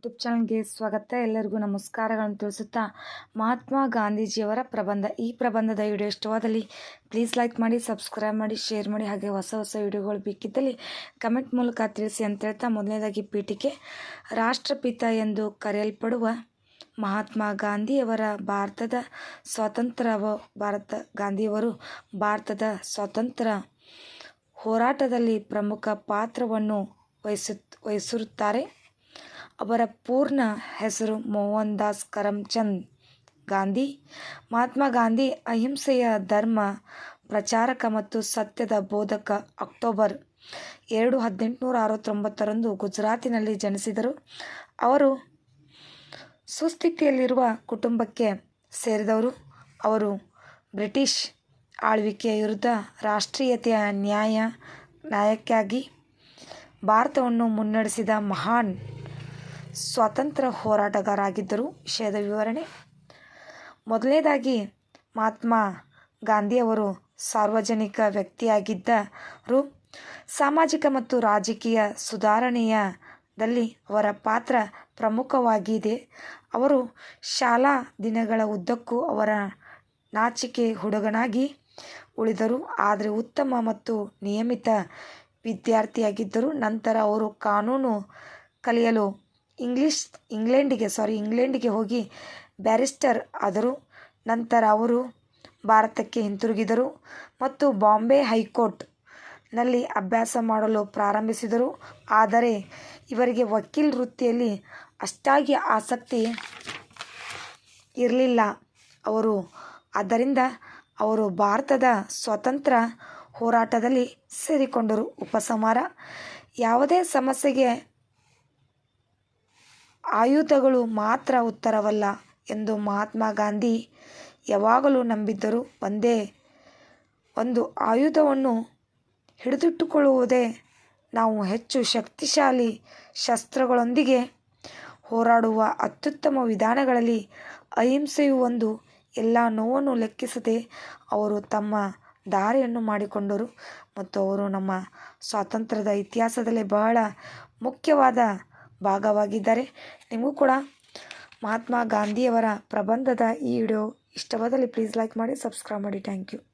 YouTube ಚಾನಲ್ಗೆ ಸ್ವಾಗತ. ಎಲ್ಲರಿಗೂ ನಮಸ್ಕಾರಗಳನ್ನು ತಿಳಿಸುತ್ತಾ ಮಹಾತ್ಮ ಗಾಂಧೀಜಿಯವರ ಪ್ರಬಂಧ. ಈ ಪ್ರಬಂಧದ ವಿಡಿಯೋ ಇಷ್ಟವಾದಲ್ಲಿ ಪ್ಲೀಸ್ ಲೈಕ್ ಮಾಡಿ ಸಬ್ಸ್ಕ್ರೈಬ್ ಮಾಡಿ ಶೇರ್ ಮಾಡಿ, ಹಾಗೆ ಹೊಸ ಹೊಸ ವಿಡಿಯೋಗಳು ಬೇಕಿದ್ದಲ್ಲಿ ಕಮೆಂಟ್ ಮೂಲಕ ತಿಳಿಸಿ ಅಂತ ಹೇಳ್ತಾ ಮೊದಲನೇದಾಗಿ ಪೀಠಿಕೆ ರಾಷ್ಟ್ರಪಿತ ಎಂದು ಕರೆಯಲ್ಪಡುವ ಮಹಾತ್ಮ ಗಾಂಧಿಯವರ ಭಾರತದ ಸ್ವಾತಂತ್ರ್ಯ ಭಾರತ ಗಾಂಧಿಯವರು ಭಾರತದ ಸ್ವಾತಂತ್ರ್ಯ ಹೋರಾಟದಲ್ಲಿ ಪ್ರಮುಖ ಪಾತ್ರವನ್ನು ವಹಿಸು ವಹಿಸಿರುತ್ತಾರೆ. ಅವರ ಪೂರ್ಣ ಹೆಸರು ಮೋಹನ್ ದಾಸ್ ಕರಮ್ಚಂದ್ ಗಾಂಧಿ, ಮಹಾತ್ಮ ಗಾಂಧಿ ಅಹಿಂಸೆಯ ಧರ್ಮ ಪ್ರಚಾರಕ ಮತ್ತು ಸತ್ಯದ ಬೋಧಕ ಅಕ್ಟೋಬರ್ ಎರಡು ಹದಿನೆಂಟುನೂರ ಅರವತ್ತೊಂಬತ್ತರಂದು ಗುಜರಾತಿನಲ್ಲಿ ಜನಿಸಿದರು. ಅವರು ಸುಸ್ಥಿತಿಯಲ್ಲಿರುವ ಕುಟುಂಬಕ್ಕೆ ಸೇರಿದವರು. ಅವರು ಬ್ರಿಟಿಷ್ ಆಳ್ವಿಕೆಯ ವಿರುದ್ಧ ರಾಷ್ಟ್ರೀಯತೆಯ ನ್ಯಾಯ ನ್ಯಾಯಕ್ಕಾಗಿ ಭಾರತವನ್ನು ಮುನ್ನಡೆಸಿದ ಮಹಾನ್ ಸ್ವಾತಂತ್ರ್ಯ ಹೋರಾಟಗಾರರಾಗಿದ್ದರು. ವಿಷಯದ ವಿವರಣೆ. ಮೊದಲನೇದಾಗಿ, ಮಹಾತ್ಮ ಗಾಂಧಿಯವರು ಸಾರ್ವಜನಿಕ ವ್ಯಕ್ತಿಯಾಗಿದ್ದರು. ಸಾಮಾಜಿಕ ಮತ್ತು ರಾಜಕೀಯ ಸುಧಾರಣೆಯದಲ್ಲಿ ಅವರ ಪಾತ್ರ ಪ್ರಮುಖವಾಗಿದೆ. ಅವರು ಶಾಲಾ ದಿನಗಳ ಉದ್ದಕ್ಕೂ ಅವರ ನಾಚಿಕೆ ಹುಡುಗನಾಗಿ ಉಳಿದರು. ಆದರೆ ಉತ್ತಮ ಮತ್ತು ನಿಯಮಿತ ವಿದ್ಯಾರ್ಥಿಯಾಗಿದ್ದರು. ನಂತರ ಅವರು ಕಾನೂನು ಕಲಿಯಲು ಇಂಗ್ಲಿಷ್, ಇಂಗ್ಲೆಂಡಿಗೆ ಸಾರಿ ಇಂಗ್ಲೆಂಡಿಗೆ ಹೋಗಿ ಬ್ಯಾರಿಸ್ಟರ್ ಆದರು. ನಂತರ ಅವರು ಭಾರತಕ್ಕೆ ಹಿಂತಿರುಗಿದರು ಮತ್ತು ಬಾಂಬೆ ಹೈಕೋರ್ಟ್ನಲ್ಲಿ ಅಭ್ಯಾಸ ಮಾಡಲು ಪ್ರಾರಂಭಿಸಿದರು. ಆದರೆ ಇವರಿಗೆ ವಕೀಲ್ ವೃತ್ತಿಯಲ್ಲಿ ಅಷ್ಟಾಗಿ ಆಸಕ್ತಿ ಇರಲಿಲ್ಲ ಅವರು. ಆದ್ದರಿಂದ ಅವರು ಭಾರತದ ಸ್ವತಂತ್ರ ಹೋರಾಟದಲ್ಲಿ ಸೇರಿಕೊಂಡರು. ಉಪಸಮಾರ ಯಾವುದೇ ಸಮಸ್ಯೆಗೆ ಆಯುಧಗಳು ಮಾತ್ರ ಉತ್ತರವಲ್ಲ ಎಂದು ಮಹಾತ್ಮ ಗಾಂಧಿ ಯಾವಾಗಲೂ ನಂಬಿದ್ದರು. ಒಂದೇ, ಒಂದು ಆಯುಧವನ್ನು ಹಿಡಿದಿಟ್ಟುಕೊಳ್ಳುವುದೇ ನಾವು ಹೆಚ್ಚು ಶಕ್ತಿಶಾಲಿ ಶಸ್ತ್ರಗಳೊಂದಿಗೆ ಹೋರಾಡುವ ಅತ್ಯುತ್ತಮ ವಿಧಾನಗಳಲ್ಲಿ ಅಹಿಂಸೆಯು ಒಂದು. ಎಲ್ಲ ನೋವನ್ನು ಲೆಕ್ಕಿಸದೆ ಅವರು ತಮ್ಮ ದಾರಿಯನ್ನು ಮಾಡಿಕೊಂಡರು ಮತ್ತು ಅವರು ನಮ್ಮ ಸ್ವಾತಂತ್ರ್ಯದ ಇತಿಹಾಸದಲ್ಲಿ ಬಹಳ ಮುಖ್ಯವಾದ ಭಾಗವಾಗಿದ್ದಾರೆ ನಿಮಗೂ ಕೂಡ ಮಹಾತ್ಮ ಗಾಂಧಿಯವರ ಪ್ರಬಂಧದ ಈ ವಿಡಿಯೋ ಇಷ್ಟವಾದಲ್ಲಿ ಪ್ಲೀಸ್ ಲೈಕ್ ಮಾಡಿ ಸಬ್ಸ್ಕ್ರೈಬ್ ಮಾಡಿ. Thank you